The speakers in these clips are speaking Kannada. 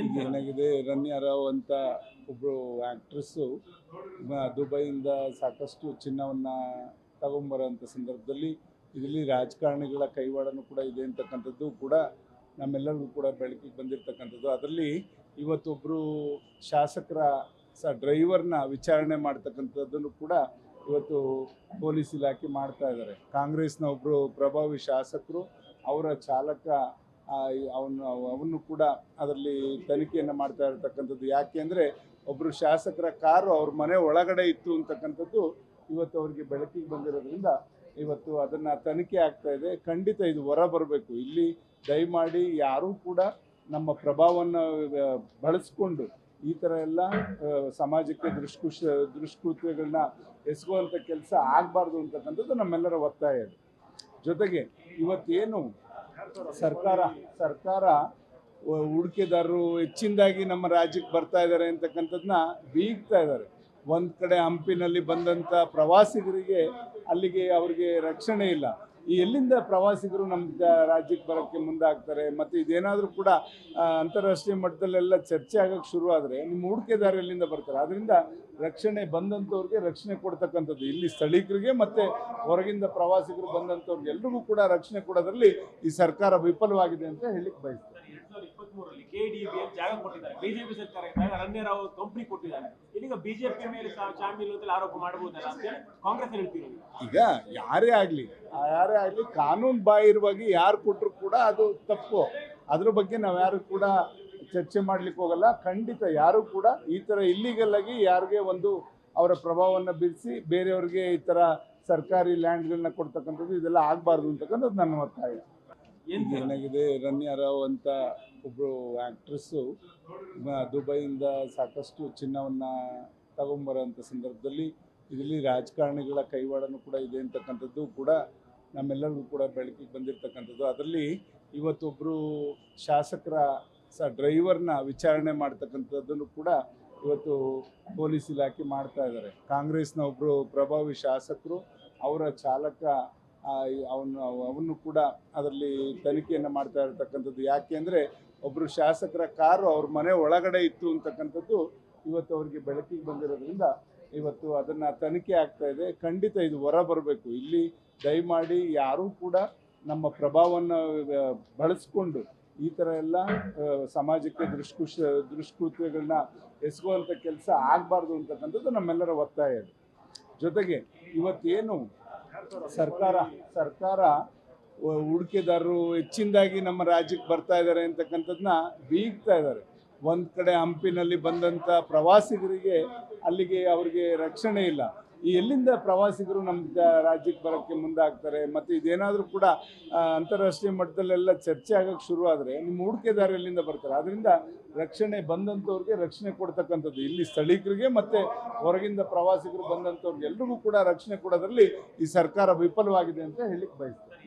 ಏನಾಗಿದೆ? ರಮ್ಯಾ ರಾವ್ ಅಂತ ಒಬ್ಬರು ಆ್ಯಕ್ಟ್ರೆಸ್ಸು ದುಬೈಯಿಂದ ಸಾಕಷ್ಟು ಚಿನ್ನವನ್ನು ತಗೊಂಬರೋಂಥ ಸಂದರ್ಭದಲ್ಲಿ ಇದರಲ್ಲಿ ರಾಜಕಾರಣಿಗಳ ಕೈವಾಡನೂ ಕೂಡ ಇದೆ ಅಂತಕ್ಕಂಥದ್ದು ಕೂಡ ನಮ್ಮೆಲ್ಲರಿಗೂ ಕೂಡ ಬೆಳಕಿಗೆ ಬಂದಿರತಕ್ಕಂಥದ್ದು. ಅದರಲ್ಲಿ ಇವತ್ತೊಬ್ಬರು ಶಾಸಕರ ಸ, ಡ್ರೈವರ್ನ ವಿಚಾರಣೆ ಮಾಡ್ತಕ್ಕಂಥದ್ದನ್ನು ಕೂಡ ಇವತ್ತು ಪೊಲೀಸ್ ಇಲಾಖೆ ಮಾಡ್ತಾ ಇದ್ದಾರೆ ಕಾಂಗ್ರೆಸ್ನ ಒಬ್ಬರು ಪ್ರಭಾವಿ ಶಾಸಕರು, ಅವರ ಚಾಲಕ ಅವನು ಅವನು ಕೂಡ ಅದರಲ್ಲಿ ತನಿಖೆಯನ್ನು ಮಾಡ್ತಾ ಇರತಕ್ಕಂಥದ್ದು ಯಾಕೆ ಅಂದರೆ ಒಬ್ಬರು ಶಾಸಕರ ಕಾರು ಅವ್ರ ಮನೆ ಒಳಗಡೆ ಇತ್ತು ಅಂತಕ್ಕಂಥದ್ದು ಇವತ್ತು ಅವರಿಗೆ ಬೆಳಕಿಗೆ ಬಂದಿರೋದ್ರಿಂದ ಇವತ್ತು ಅದನ್ನು ತನಿಖೆ ಆಗ್ತಾ ಇದೆ. ಖಂಡಿತ ಇದು ಹೊರ ಬರಬೇಕು. ಇಲ್ಲಿ ದಯಮಾಡಿ ಯಾರೂ ಕೂಡ ನಮ್ಮ ಪ್ರಭಾವವನ್ನು ಬಳಸ್ಕೊಂಡು ಈ ಥರ ಎಲ್ಲ ಸಮಾಜಕ್ಕೆ ದುಷ್ಕೃಷ ದುಷ್ಕೃತ್ಯಗಳನ್ನ ಎಸಗುವಂಥ ಕೆಲಸ ಆಗಬಾರ್ದು ಅಂತಕ್ಕಂಥದ್ದು ನಮ್ಮೆಲ್ಲರ ಒತ್ತಾಯ ಇದೆ ಜೊತೆಗೆ ಇವತ್ತೇನು ಸರ್ಕಾರ ಸರ್ಕಾರ ಹೂಡಿಕೆದಾರರು ಹೆಚ್ಚಿನದಾಗಿ ನಮ್ಮ ರಾಜ್ಯಕ್ಕೆ ಬರ್ತಾ ಇದ್ದಾರೆ ಅಂತಕ್ಕಂಥದ್ದನ್ನ ಬೀಗ್ತಾ ಇದ್ದಾರೆ. ಒಂದು ಕಡೆ ಹಂಪಿನಲ್ಲಿ ಬಂದಂಥ ಪ್ರವಾಸಿಗರಿಗೆ ಅಲ್ಲಿಗೆ ಅವರಿಗೆ ರಕ್ಷಣೆ ಇಲ್ಲ. ಈ ಎಲ್ಲಿಂದ ಪ್ರವಾಸಿಗರು ನಮ್ಮ ರಾಜ್ಯಕ್ಕೆ ಬರೋಕ್ಕೆ ಮುಂದಾಗ್ತಾರೆ? ಮತ್ತು ಇದೇನಾದರೂ ಕೂಡ ಅಂತಾರಾಷ್ಟ್ರೀಯ ಮಟ್ಟದಲ್ಲೆಲ್ಲ ಚರ್ಚೆ ಆಗೋಕ್ಕೆ ಶುರು ಆದರೆ ನಿಮ್ಮ ಹೂಡಿಕೆದಾರರು ಎಲ್ಲಿಂದ ಬರ್ತಾರೆ? ಅದರಿಂದ ರಕ್ಷಣೆ ಬಂದಂಥವ್ರಿಗೆ ರಕ್ಷಣೆ ಕೊಡ್ತಕ್ಕಂಥದ್ದು. ಇಲ್ಲಿ ಸ್ಥಳೀಕರಿಗೆ ಮತ್ತು ಹೊರಗಿಂದ ಪ್ರವಾಸಿಗರು ಬಂದಂಥವ್ರಿಗೆ ಎಲ್ರಿಗೂ ಕೂಡ ರಕ್ಷಣೆ ಕೊಡೋದ್ರಲ್ಲಿ ಈ ಸರ್ಕಾರ ವಿಫಲವಾಗಿದೆ ಅಂತ ಹೇಳಿಕ್ಕೆ ಬಯಸ್ತೇನೆ. ಕೆಡಿಬಿ ಜಾಗ ಕೊಟ್ಟಿದ್ದಾರೆ. ಬಿಜೆಪಿ ಸರ್ಕಾರ ಇದ್ದಾಗ ರಣ್ಯರಾವ್ ಕಂಪನಿ ಕೊಟ್ಟಿದ್ದಾರೆ. ಇದೀಗ ಬಿಜೆಪಿ ಮೇಲೆ ಚಾಮಿ ಅಂತ ಆರೋಪ ಮಾಡಬಹುದಲ್ಲ ಅಂತ ಹೇಳಿ ಕಾಂಗ್ರೆಸ್ ಹೇಳ್ತೀವಿ ಈಗ ಯಾರೇ ಆಗ್ಲಿ ಯಾರೇ ಆಗಲಿ ಕಾನೂನು ಬಾಹಿರವಾಗಿ ಯಾರು ಕೊಟ್ಟರು ಕೂಡ ಅದು ತಪ್ಪು. ಅದ್ರ ಬಗ್ಗೆ ನಾವು ಯಾರು ಕೂಡ ಚರ್ಚೆ ಮಾಡ್ಲಿಕ್ಕೆ ಹೋಗಲ್ಲ. ಖಂಡಿತ ಯಾರು ಕೂಡ ಈ ಥರ ಇಲ್ಲಿಗಲ್ ಆಗಿ ಯಾರಿಗೆ ಒಂದು ಅವರ ಪ್ರಭಾವವನ್ನು ಬೀರಿಸಿ ಬೇರೆಯವ್ರಿಗೆ ಈ ತರ ಸರ್ಕಾರಿ ಲ್ಯಾಂಡ್ಗಳನ್ನ ಕೊಡ್ತಕ್ಕಂಥದ್ದು ಇದೆಲ್ಲ ಆಗಬಾರ್ದು ಅಂತಕ್ಕಂಥದ್ದು ನನ್ನ ಒತ್ತಾಯ ಏನಾಗಿದೆ ರನ್ಯಾ ರಾವ್ ಅಂತ ಒಬ್ಬರು ಆ್ಯಕ್ಟ್ರೆಸ್ಸು ದುಬೈಯಿಂದ ಸಾಕಷ್ಟು ಚಿನ್ನವನ್ನು ತಗೊಂಬರೋಂಥ ಸಂದರ್ಭದಲ್ಲಿ ಇದರಲ್ಲಿ ರಾಜಕಾರಣಿಗಳ ಕೈವಾಡನೂ ಕೂಡ ಇದೆ ಅಂತಕ್ಕಂಥದ್ದು ಕೂಡ ನಮ್ಮೆಲ್ಲರಿಗೂ ಕೂಡ ಬೆಳಕಿಗೆ ಬಂದಿರತಕ್ಕಂಥದ್ದು. ಅದರಲ್ಲಿ ಇವತ್ತೊಬ್ಬರು ಶಾಸಕರ ಸ, ಡ್ರೈವರ್ನ ವಿಚಾರಣೆ ಮಾಡ್ತಕ್ಕಂಥದ್ದನ್ನು ಕೂಡ ಇವತ್ತು ಪೊಲೀಸ್ ಇಲಾಖೆ ಮಾಡ್ತಾ ಇದ್ದಾರೆ. ಕಾಂಗ್ರೆಸ್ನ ಒಬ್ಬರು ಪ್ರಭಾವಿ ಶಾಸಕರು, ಅವರ ಚಾಲಕ ಅವನು ಅವನು ಕೂಡ ಅದರಲ್ಲಿ ತನಿಖೆಯನ್ನು ಮಾಡ್ತಾ ಇರತಕ್ಕಂಥದ್ದು. ಯಾಕೆ ಅಂದರೆ ಒಬ್ಬರು ಶಾಸಕರ ಕಾರು ಅವ್ರ ಮನೆ ಒಳಗಡೆ ಇತ್ತು ಅಂತಕ್ಕಂಥದ್ದು ಇವತ್ತು ಅವರಿಗೆ ಬೆಳಕಿಗೆ ಬಂದಿರೋದ್ರಿಂದ ಇವತ್ತು ಅದನ್ನು ತನಿಖೆ ಆಗ್ತಾ ಇದೆ. ಖಂಡಿತ ಇದು ಹೊರ ಬರಬೇಕು. ಇಲ್ಲಿ ದಯಮಾಡಿ ಯಾರೂ ಕೂಡ ನಮ್ಮ ಪ್ರಭಾವವನ್ನು ಬಳಸ್ಕೊಂಡು ಈ ಥರ ಎಲ್ಲ ಸಮಾಜಕ್ಕೆ ದುಷ್ಕೃಷ ದುಷ್ಕೃತ್ಯಗಳನ್ನ ಎಸಗುವಂಥ ಕೆಲಸ ಆಗಬಾರ್ದು ಅಂತಕ್ಕಂಥದ್ದು ನಮ್ಮೆಲ್ಲರ ಒತ್ತಾಯ ಇದೆ ಜೊತೆಗೆ ಇವತ್ತೇನು ಸರ್ಕಾರ ಸರ್ಕಾರ ಹೂಡಿಕೆದಾರರು ಹೆಚ್ಚಿನದಾಗಿ ನಮ್ಮ ರಾಜ್ಯಕ್ಕೆ ಬರ್ತಾ ಇದ್ದಾರೆ ಅಂತಕ್ಕಂಥದ್ದನ್ನ ಬೀಗ್ತಾ ಇದ್ದಾರೆ. ಒಂದು ಕಡೆ ಹಂಪಿನಲ್ಲಿ ಬಂದಂಥ ಪ್ರವಾಸಿಗರಿಗೆ ಅಲ್ಲಿಗೆ ಅವರಿಗೆ ರಕ್ಷಣೆ ಇಲ್ಲ. ಈ ಎಲ್ಲಿಂದ ಪ್ರವಾಸಿಗರು ನಮ್ಮ ರಾಜ್ಯಕ್ಕೆ ಬರೋಕ್ಕೆ ಮುಂದಾಗ್ತಾರೆ? ಮತ್ತು ಇದೇನಾದರೂ ಕೂಡ ಅಂತಾರಾಷ್ಟ್ರೀಯ ಮಟ್ಟದಲ್ಲೆಲ್ಲ ಚರ್ಚೆ ಆಗೋಕ್ಕೆ ಶುರು ಆದರೆ ನಿಮ್ಮ ಹೂಡಿಕೆದಾರ ಎಲ್ಲಿಂದ ಬರ್ತಾರೆ? ಅದರಿಂದ ರಕ್ಷಣೆ ಬಂದಂಥವ್ರಿಗೆ ರಕ್ಷಣೆ ಕೊಡ್ತಕ್ಕಂಥದ್ದು. ಇಲ್ಲಿ ಸ್ಥಳೀಕರಿಗೆ ಮತ್ತು ಹೊರಗಿಂದ ಪ್ರವಾಸಿಗರು ಬಂದಂಥವ್ರಿಗೆ ಎಲ್ರಿಗೂ ಕೂಡ ರಕ್ಷಣೆ ಕೊಡೋದ್ರಲ್ಲಿ ಈ ಸರ್ಕಾರ ವಿಫಲವಾಗಿದೆ ಅಂತ ಹೇಳಿಕ್ಕೆ ಬಯಸ್ತೇನೆ.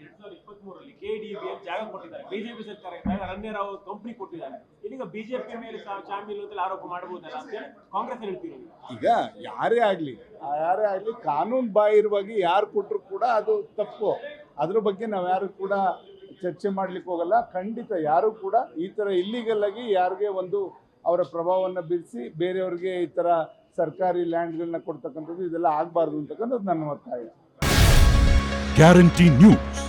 ಎರಡ್ ಕೆ ಇಪ್ಪತ್ತ್ ಮೂರರಲ್ಲಿ ಕೆಡಿಬಿ ಜಾಗ ಕೊಟ್ಟಿದ್ದಾರೆ. ಬಿಜೆಪಿ ಸರ್ಕಾರ ಇದ್ದಾಗ ರಣ್ಯರಾವ್ ಕಂಪನಿ ಕೊಟ್ಟಿದ್ದಾರೆ. ಇದೀಗ ಬಿಜೆಪಿ ಮೇಲೆ ಸಹ ಶಾಮೀಲು ಅಂತ ಆರೋಪ ಮಾಡಬಹುದಲ್ಲ ಅಂತ ಹೇಳಿ ಕಾಂಗ್ರೆಸ್ ಹೇಳ್ತಿರೋದು ಈಗ ಯಾರೇ ಆಗಲಿ ಯಾರೇ ಆಗಲಿ ಕಾನೂನು ಬಾಹಿರವಾಗಿ ಯಾರು ಕೊಟ್ಟರು ಕೂಡ ಅದು ತಪ್ಪು. ಅದ್ರ ಬಗ್ಗೆ ನಾವು ಯಾರು ಕೂಡ ಚರ್ಚೆ ಮಾಡ್ಲಿಕ್ಕೆ ಹೋಗಲ್ಲ. ಖಂಡಿತ ಯಾರು ಕೂಡ ಈ ಥರ ಇಲ್ಲಿಗಲ್ ಆಗಿ ಯಾರಿಗೆ ಒಂದು ಅವರ ಪ್ರಭಾವವನ್ನು ಬೀರಿಸಿ ಬೇರೆಯವ್ರಿಗೆ ಈ ಥರ ಸರ್ಕಾರಿ ಲ್ಯಾಂಡ್ಗಳನ್ನ ಕೊಡ್ತಕ್ಕಂಥದ್ದು ಇದೆಲ್ಲ ಆಗಬಾರ್ದು ಅಂತಕ್ಕಂಥದ್ದು ನನ್ನ ಒತ್ತಾಯ ಗ್ಯಾರಂಟಿ ನ್ಯೂಸ್